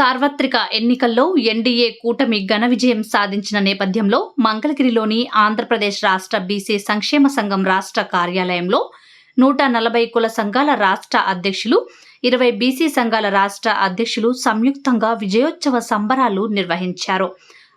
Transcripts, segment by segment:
సార్వత్రిక ఎన్నికల్లో ఎన్డీఏ కూటమి ఘన విజయం సాధించిన నేపథ్యంలో మంగళగిరిలోని ఆంధ్రప్రదేశ్ రాష్ట్ర బీసీ సంక్షేమ సంఘం రాష్ట్ర కార్యాలయంలో నూట నలభై కుల సంఘాల రాష్ట్ర అధ్యక్షులు ఇరవై బీసీ సంఘాల రాష్ట్ర అధ్యక్షులు సంయుక్తంగా విజయోత్సవ సంబరాలు నిర్వహించారు.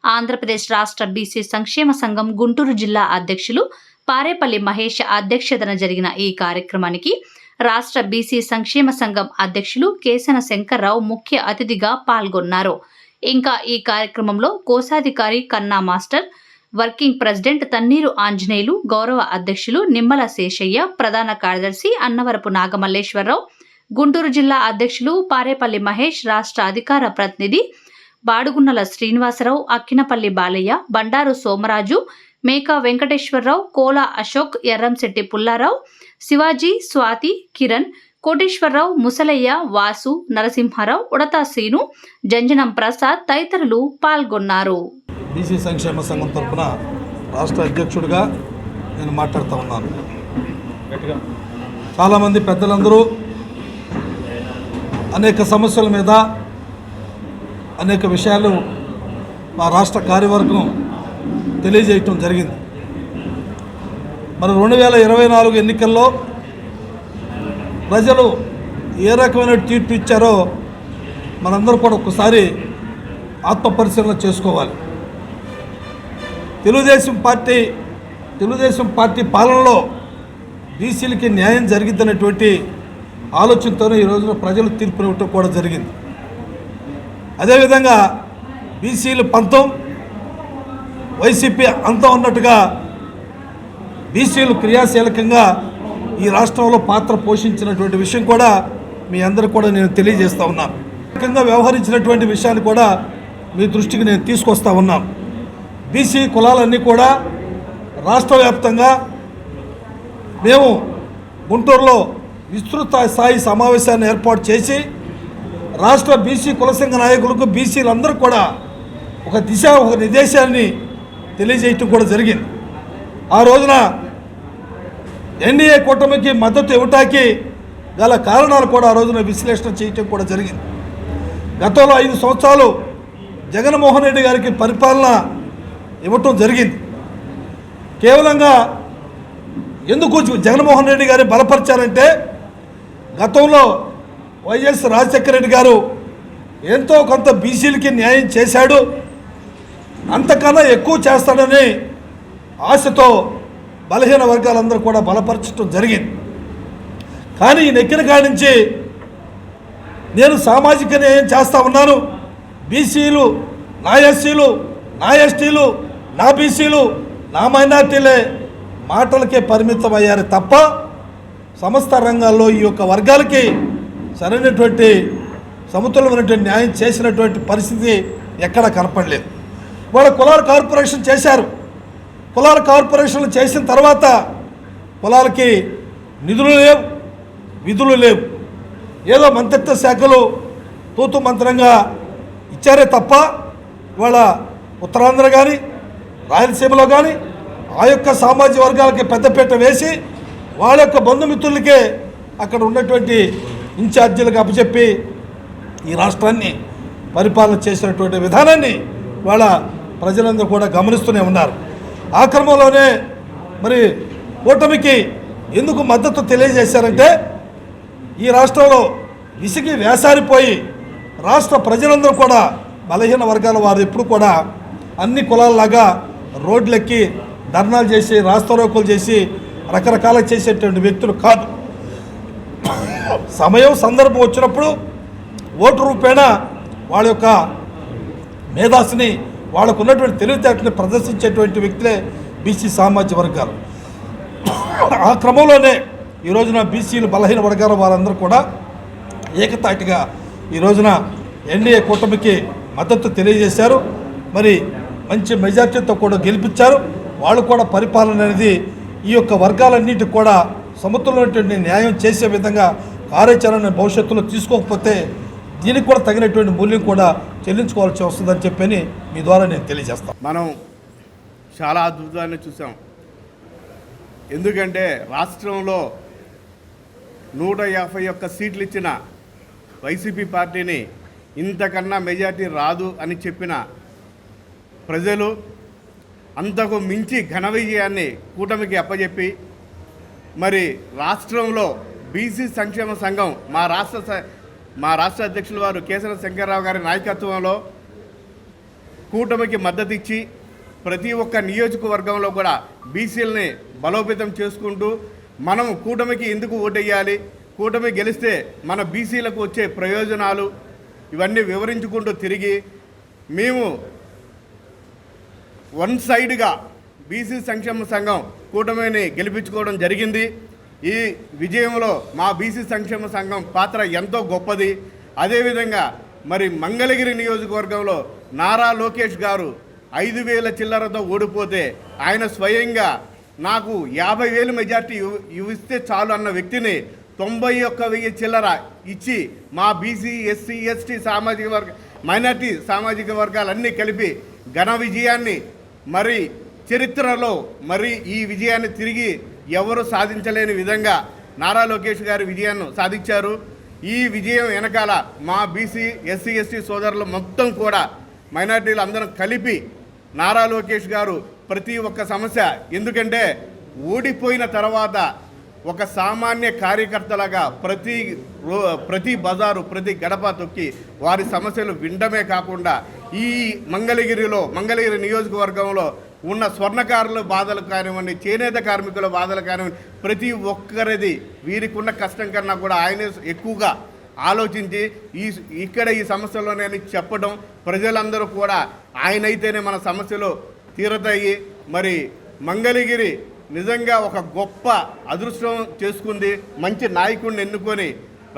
ఆంధ్రప్రదేశ్ రాష్ట్ర బీసీ సంక్షేమ సంఘం గుంటూరు జిల్లా అధ్యక్షులు పారేపల్లి మహేష్ అధ్యక్షతన జరిగిన ఈ కార్యక్రమానికి రాష్ట్ర బీసీ సంక్షేమ సంఘం అధ్యక్షులు కేసన శంకర్రావు ముఖ్య అతిథిగా పాల్గొన్నారు. ఇంకా ఈ కార్యక్రమంలో కోశాధికారి Kanna master working president Tanneeru Anjaneyulu గౌరవ అధ్యక్షులు నిమ్మల శేషయ్య ప్రధాన కార్యదర్శి అన్నవరపు నాగమల్లేశ్వరరావు గుంటూరు జిల్లా అధ్యక్షులు పారేపల్లి మహేష్ రాష్ట్ర అధికార ప్రతినిధి బాడుగున్నల శ్రీనివాసరావు అక్కినపల్లి బాలయ్య బండారు సోమరాజు మేకా వెంకటేశ్వరరావు కోల అశోక్ ఎర్రంశెట్టి పుల్లారావు శివాజీ స్వాతి కిరణ్ కోటేశ్వరరావు ముసలయ్య వాసు నరసింహారావు ఉడతా శ్రీను జంజనం ప్రసాద్ తదితరులు పాల్గొన్నారు. బీసీ సంక్షేమ సంఘం తరఫున రాష్ట్ర అధ్యక్షుడిగా నేను మాట్లాడుతూ ఉన్నాను. చాలామంది పెద్దలందరూ అనేక సమస్యల మీద అనేక విషయాలు మా రాష్ట్ర కార్యవర్గం తెలియజేయటం జరిగింది. మరి రెండు వేల ఇరవై నాలుగు ఎన్నికల్లో ప్రజలు ఏ రకమైన తీర్పు ఇచ్చారో మనందరూ కూడా ఒకసారి ఆత్మపరిశీలన చేసుకోవాలి. తెలుగుదేశం పార్టీ తెలుగుదేశం పార్టీ పాలనలో బీసీలకి న్యాయం జరిగిద్దనేటువంటి ఆలోచనతోనే ఈ రోజున ప్రజలు తీర్పునివ్వటం కూడా జరిగింది. అదేవిధంగా బీసీలు పంతొమ్మిది వైసీపీ అంతా ఉన్నట్టుగా బీసీలు క్రియాశీలకంగా ఈ రాష్ట్రంలో పాత్ర పోషించినటువంటి విషయం కూడా మీ అందరికి కూడా నేను తెలియజేస్తూ ఉన్నాను ముఖ్యంగా వ్యవహరించినటువంటి విషయాన్ని కూడా మీ దృష్టికి నేను తీసుకొస్తా ఉన్నాను బీసీ కులాలన్నీ కూడా రాష్ట్ర వ్యాప్తంగా మేము గుంటూరులో విస్తృత స్థాయి సమావేశాన్ని ఏర్పాటు చేసి రాష్ట్ర బీసీ కులసంఘ నాయకులకు బీసీలందరూ కూడా ఒక దిశ ఒక నిర్దేశాన్ని తెలియజేయటం కూడా జరిగింది. ఆ రోజున ఎన్డీఏ కూటమికి మద్దతు ఇవ్వటానికి గల కారణాలు కూడా ఆ రోజున విశ్లేషణ చేయటం కూడా జరిగింది. గతంలో ఐదు సంవత్సరాలు జగన్మోహన్ రెడ్డి గారికి పరిపాలన ఇవ్వటం జరిగింది. కేవలంగా ఎందుకు జగన్మోహన్ రెడ్డి గారిని బలపరిచారంటే గతంలో వైఎస్ రాజశేఖర రెడ్డి గారు ఎంతో కొంత బీసీలకి న్యాయం చేశాడు. అంతకన్నా ఎక్కువ చేస్తాడని ఆశతో బలహీన వర్గాలందరూ కూడా బలపరచడం జరిగింది. కానీ ఈ నెక్కిన కాడి నుంచి నేను సామాజిక న్యాయం చేస్తా ఉన్నాను. బీసీలు నా ఎస్సీలు నా ఎస్టీలు నా బీసీలు నా మైనార్టీలే మాటలకే పరిమితం అయ్యారు తప్ప సమస్త రంగాల్లో ఈ యొక్క వర్గాలకి సరైనటువంటి సమతులమైనటువంటి న్యాయం చేసినటువంటి పరిస్థితి ఎక్కడా కనపడలేదు. వాళ్ళ కులాల కార్పొరేషన్ చేశారు. కులాల కార్పొరేషన్లు చేసిన తర్వాత కులాలకి నిధులు లేవు విధులు లేవు. ఏదో మంత్రిత్వ శాఖలు తూతు మంత్రంగా ఇచ్చారే తప్ప వాళ్ళ ఉత్తరాంధ్ర కానీ రాయలసీమలో కానీ ఆ యొక్క సామాజిక వర్గాలకి పెద్దపీట వేసి వాళ్ళ యొక్క బంధుమిత్రులకే అక్కడ ఉన్నటువంటి ఇన్ఛార్జీలకు అప్పచెప్పి ఈ రాష్ట్రాన్ని పరిపాలన చేసినటువంటి విధానాన్ని వాళ్ళ ప్రజలందరూ కూడా గమనిస్తూనే ఉన్నారు. ఆ క్రమంలోనే మరి కూటమికి ఎందుకు మద్దతు తెలియజేశారంటే ఈ రాష్ట్రంలో విసిగి వేసారిపోయి రాష్ట్ర ప్రజలందరూ కూడా బలహీన వర్గాల వారు ఎప్పుడు కూడా అన్ని కులాల్లాగా రోడ్లెక్కి ధర్నాలు చేసి రాస్తారోకులు చేసి రకరకాల చేసేటువంటి వ్యక్తులు కాదు. సమయం సందర్భం వచ్చినప్పుడు ఓటు రూపేణ వాళ్ళ యొక్క మేధాస్ని వాళ్ళకు ఉన్నటువంటి తెలివితేటలు ప్రదర్శించేటువంటి వ్యక్తులే బీసీ సామాజిక వర్గాలు. ఆ క్రమంలోనే ఈ రోజున బీసీలు బలహీన వర్గాల వారందరూ కూడా ఏకతాటిగా ఈ రోజున ఎన్డీఏ కూటమికి మద్దతు తెలియజేశారు. మరి మంచి మెజార్టీతో కూడా గెలిపించారు. వాళ్ళు కూడా పరిపాలన అనేది ఈ యొక్క వర్గాలన్నిటికి కూడా సమతులమైనటువంటి న్యాయం చేసే విధంగా కార్యాచరణ భవిష్యత్తులో తీసుకోకపోతే దీనికి కూడా తగినటువంటి మూల్యం కూడా చెల్లించుకోవాల్సి వస్తుందని చెప్పని మీ ద్వారా నేను తెలియజేస్తాను. మనం చాలా అద్భుతాన్ని చూసాం. ఎందుకంటే రాష్ట్రంలో నూట యాభై ఒక్క సీట్లు ఇచ్చిన వైసీపీ పార్టీని ఇంతకన్నా మెజార్టీ రాదు అని చెప్పిన ప్రజలు అంతకు మించి ఘన విజయాన్ని కూటమికి అప్పజెప్పి మరి రాష్ట్రంలో బీసీ సంక్షేమ సంఘం మా రాష్ట్ర మా రాష్ట్ర అధ్యక్షులు వారు కేసర శంకర్రావు గారి నాయకత్వంలో కూటమికి మద్దతు ఇచ్చి ప్రతి ఒక్క నియోజకవర్గంలో కూడా బీసీలని బలోపేతం చేసుకుంటూ మనం కూటమికి ఎందుకు ఓటేయాలి? కూటమి గెలిస్తే మన బీసీలకు వచ్చే ప్రయోజనాలు ఇవన్నీ వివరించుకుంటూ తిరిగి మేము వన్ సైడ్గా బీసీ సంక్షేమ సంఘం కూటమిని గెలిపించుకోవడం జరిగింది. ఈ విజయంలో మా బీసీ సంక్షేమ సంఘం పాత్ర ఎంతో గొప్పది. అదేవిధంగా మరి మంగళగిరి నియోజకవర్గంలో నారా లోకేష్ గారు ఐదు వేల చిల్లరతో ఓడిపోతే ఆయన స్వయంగా నాకు యాభై వేలు మెజార్టీ ఇవ్- ఇవిస్తే చాలు అన్న వ్యక్తిని తొంభై ఒక్క వెయ్యి చిల్లర ఇచ్చి మా బీసీ ఎస్సీ ఎస్టీ సామాజిక వర్గ మైనార్టీ సామాజిక వర్గాలన్నీ కలిపి ఘన విజయాన్ని మరి చరిత్రలో మరి ఈ విజయాన్ని తిరిగి ఎవరు సాధించలేని విధంగా నారా లోకేష్ గారి విజయాన్ని సాధించారు. ఈ విజయం వెనకాల మా బీసీ ఎస్సీ ఎస్టీ సోదరులు మొత్తం కూడా మైనార్టీలు అందరం కలిపి నారా లోకేష్ గారు ప్రతి ఒక్క సమస్య ఎందుకంటే ఓడిపోయిన తర్వాత ఒక సామాన్య కార్యకర్తలాగా ప్రతి ప్రతి బజారు ప్రతి గడప తొక్కి వారి సమస్యలు వినడమే కాకుండా ఈ మంగళగిరిలో మంగళగిరి నియోజకవర్గంలో ఉన్న స్వర్ణకారుల బాధలు కానివ్వండి చేనేత కార్మికుల బాధలు కానివ్వండి ప్రతి ఒక్కరిది వీరికి ఉన్న కష్టం కన్నా కూడా ఆయనే ఎక్కువగా ఆలోచించి ఈ ఇక్కడ ఈ సమస్యలోనే చెప్పడం ప్రజలందరూ కూడా ఆయనైతేనే మన సమస్యలు తీరతాయి. మరి మంగళగిరి నిజంగా ఒక గొప్ప అదృష్టం చేసుకుంది. మంచి నాయకుడిని ఎన్నుకొని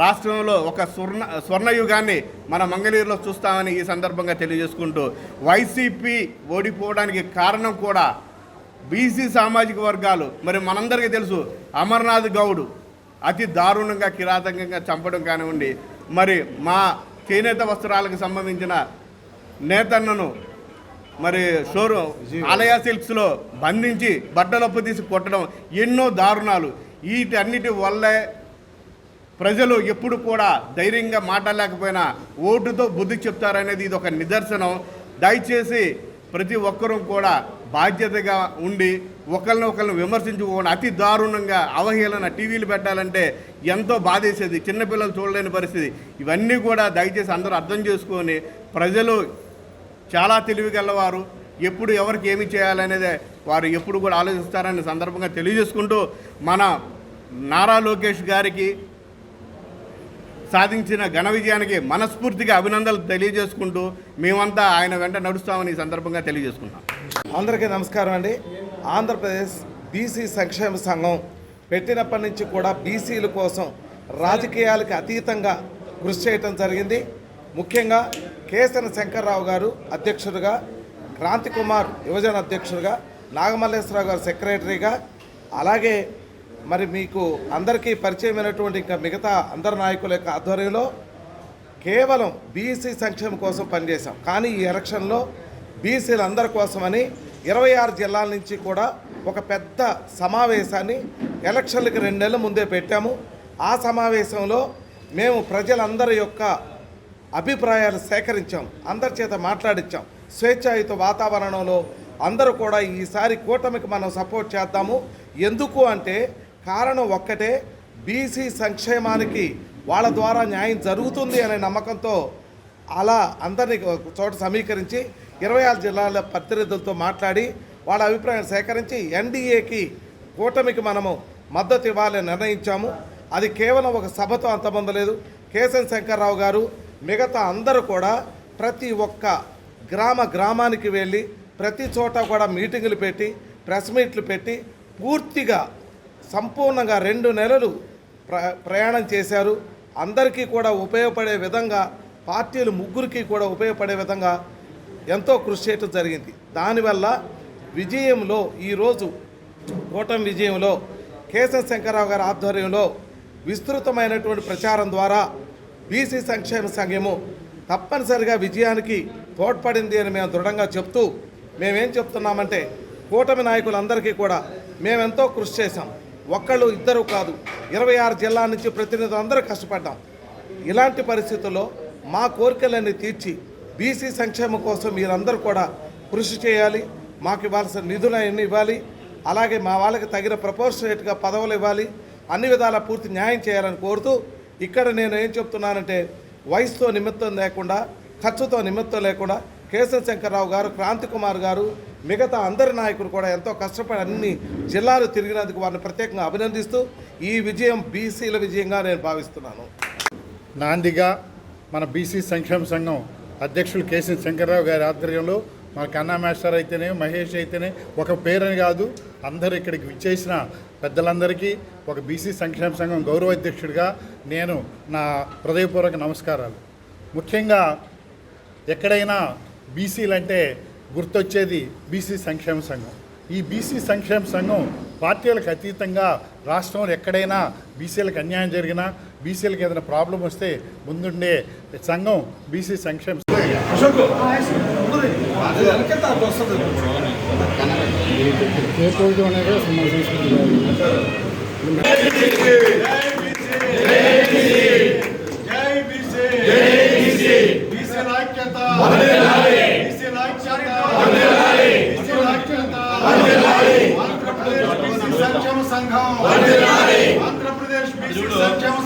రాష్ట్రంలో ఒక స్వర్ణ స్వర్ణయుగాన్ని మన మంగళగిరిలో చూస్తామని ఈ సందర్భంగా తెలియజేసుకుంటూ వైసీపీ ఓడిపోవడానికి కారణం కూడా బీసీ సామాజిక వర్గాలు. మరి మనందరికీ తెలుసు అమర్నాథ్ గౌడ్ అతి దారుణంగా కిరాతకంగా చంపడం కానివ్వండి. మరి మా చేనేత వస్త్రాలకు సంబంధించిన నేతన్నను మరి షోరూ ఆలయ సిల్క్స్లో బంధించి బట్టలప్పు తీసి కొట్టడం ఎన్నో దారుణాలు. వీటన్నిటి వల్లే ప్రజలు ఎప్పుడు కూడా ధైర్యంగా మాట్లాడలేకపోయినా ఓటుతో బుద్ధి చెప్తారనేది ఇది ఒక నిదర్శనం. దయచేసి ప్రతి ఒక్కరూ కూడా బాధ్యతగా ఉండి ఒకరిని ఒకరిని విమర్శించుకోకుండా అతి దారుణంగా అవహేళన టీవీలు పెట్టాలంటే ఎంతో బాధేసేది. చిన్నపిల్లలు చూడలేని పరిస్థితి. ఇవన్నీ కూడా దయచేసి అందరూ అర్థం చేసుకొని ప్రజలు చాలా తెలివిగలవారు ఎప్పుడు ఎవరికి ఏమి చేయాలనేదే వారు ఎప్పుడు కూడా ఆలోచిస్తారనే సందర్భంగా తెలియజేసుకుంటూ మన నారా లోకేష్ గారికి సాధించిన ఘన విజయానికి మనస్ఫూర్తిగా అభినందనలు తెలియజేసుకుంటూ మేమంతా ఆయన వెంట నడుస్తామని ఈ సందర్భంగా తెలియజేసుకుంటాం అందరికీ నమస్కారం అండి. ఆంధ్రప్రదేశ్ బీసీ సంక్షేమ సంఘం పెట్టినప్పటి నుంచి కూడా బీసీల కోసం రాజకీయాలకు అతీతంగా కృషి చేయటం జరిగింది. ముఖ్యంగా కేసన శంకర్రావు గారు అధ్యక్షుడిగా క్రాంతి కుమార్ యువజన అధ్యక్షుడిగా నాగమల్లేశ్వరరావు గారు సెక్రటరీగా అలాగే మరి మీకు అందరికీ పరిచయమైనటువంటి ఇంకా మిగతా అందరు నాయకుల యొక్క ఆధ్వర్యంలో కేవలం బీసీ సంక్షేమం కోసం పనిచేశాం. కానీ ఈ ఎలక్షన్లో బీసీలు అందరి కోసమని ఇరవై ఆరు జిల్లాల నుంచి కూడా ఒక పెద్ద సమావేశాన్ని ఎలక్షన్లకు రెండు నెలల ముందే పెట్టాము. ఆ సమావేశంలో మేము ప్రజలందరి యొక్క అభిప్రాయాలు సేకరించాం. అందరి చేత మాట్లాడించాం స్వేచ్ఛాయుత వాతావరణంలో అందరూ కూడా ఈసారి కూటమికి మనం సపోర్ట్ చేద్దాము. ఎందుకు అంటే కారణం ఒక్కటే బీసీ సంక్షేమానికి వాళ్ళ ద్వారా న్యాయం జరుగుతుంది అనే నమ్మకంతో అలా అందరినీ ఒక చోట సమీకరించి ఇరవై ఆరు జిల్లాల ప్రతినిధులతో మాట్లాడి వాళ్ళ అభిప్రాయాన్ని సేకరించి ఎన్డీఏకి కూటమికి మనము మద్దతు ఇవ్వాలని నిర్ణయించాము. అది కేవలం ఒక సభతో అంతమందలేదు. కేశన్ శంకర్రావు గారు మిగతా అందరూ కూడా ప్రతి ఒక్క గ్రామ గ్రామానికి వెళ్ళి ప్రతి చోట కూడా మీటింగులు పెట్టి ప్రెస్ మీట్లు పెట్టి పూర్తిగా సంపూర్ణంగా రెండు నెలలు ప్ర ప్రయాణం చేశారు. అందరికీ కూడా ఉపయోగపడే విధంగా పార్టీలు ముగ్గురికి కూడా ఉపయోగపడే విధంగా ఎంతో కృషి చేయటం జరిగింది. దానివల్ల విజయంలో ఈరోజు కూటమి విజయంలో కేశవ శంకరరావు గారి ఆధ్వర్యంలో విస్తృతమైనటువంటి ప్రచారం ద్వారా బీసీ సంక్షేమ సంఘము తప్పనిసరిగా విజయానికి తోడ్పడింది అని మేము దృఢంగా చెప్తూ మేమేం చెప్తున్నామంటే కూటమి నాయకులందరికీ కూడా మేమెంతో కృషి చేశాం. ఒక్కళ్ళు ఇద్దరు కాదు ఇరవై ఆరు జిల్లా నుంచి ప్రతినిధులు అందరూ కష్టపడ్డాం. ఇలాంటి పరిస్థితుల్లో మా కోరికలన్నీ తీర్చి బీసీ సంక్షేమం కోసం మీరందరూ కూడా కృషి చేయాలి మాకు ఇవ్వాల్సిన నిధులు ఇవ్వాలి అలాగే మా వాళ్ళకి తగిన ప్రపోర్షనేట్గా పదవులు ఇవ్వాలి అన్ని విధాల పూర్తి న్యాయం చేయాలని కోరుతూ ఇక్కడ నేను ఏం చెప్తున్నానంటే వయసుతో నిమిత్తం లేకుండా ఖర్చుతో నిమిత్తం లేకుండా కేశవ శంకర్రావు గారు క్రాంతి కుమార్ గారు మిగతా అందరి నాయకులు కూడా ఎంతో కష్టపడి అన్ని జిల్లాలు తిరిగినందుకు వారిని ప్రత్యేకంగా అభినందిస్తూ ఈ విజయం బీసీల విజయంగా నేను భావిస్తున్నాను. నాందిగా మన బీసీ సంక్షేమ సంఘం అధ్యక్షులు కేసీ శంకర్రావు గారి ఆధ్వర్యంలో మన కన్నా మాస్టర్ అయితేనే మహేష్ అయితేనే ఒక పేరని కాదు అందరూ ఇక్కడికి విచ్చేసిన పెద్దలందరికీ ఒక బీసీ సంక్షేమ సంఘం గౌరవ అధ్యక్షుడిగా నేను నా హృదయపూర్వక నమస్కారాలు. ముఖ్యంగా ఎక్కడైనా బీసీలు అంటే గుర్తొచ్చేది బీసీ సంక్షేమ సంఘం. ఈ బీసీ సంక్షేమ సంఘం పార్టీలకు అతీతంగా రాష్ట్రంలో ఎక్కడైనా బీసీలకు అన్యాయం జరిగినా బీసీలకు ఏదైనా ప్రాబ్లం వస్తే ముందుండే సంఘం బీసీ సంక్షేమ అశోక్ ముందు అది వెనకెత్త అది వస్తుంది జై బీసీ జై బీసీ బీసీ ఐక్యత వందనాలి బీసీ ఐక్యత వందనాలి బీసీ ఐక్యత వందనాలి ఆంధ్రప్రదేశ్ బీసీ సంక్షేమ సంఘం వందనాలి ఆంధ్రప్రదేశ్ బీసీ సంక్షేమ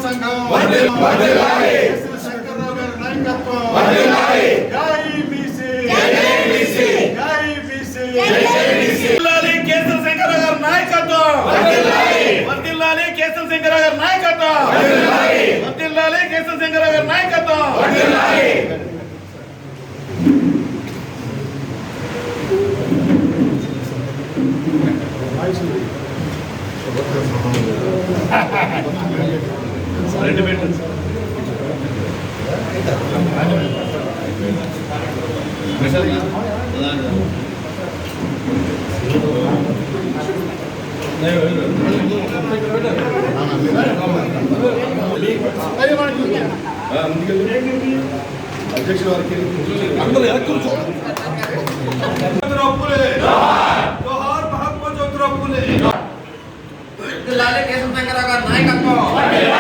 సంఘం వందనాలి శంకర్రావు గారి నాయకత్వం వందనాలి జై బీసీ జై బీసీ జై బీసీ జై బీసీ వర్ధిల్లాలి కేశవ శంకరరావు గారి నాయకత్వం వర్ధిల్లాలి కేశవ శంకరరావు గారి నాయకత్వం వర్ధిల్లాలి కేశవ శంకరరావు గారి నాయకత్వం అందరూ వెనక్కి కూర్చో.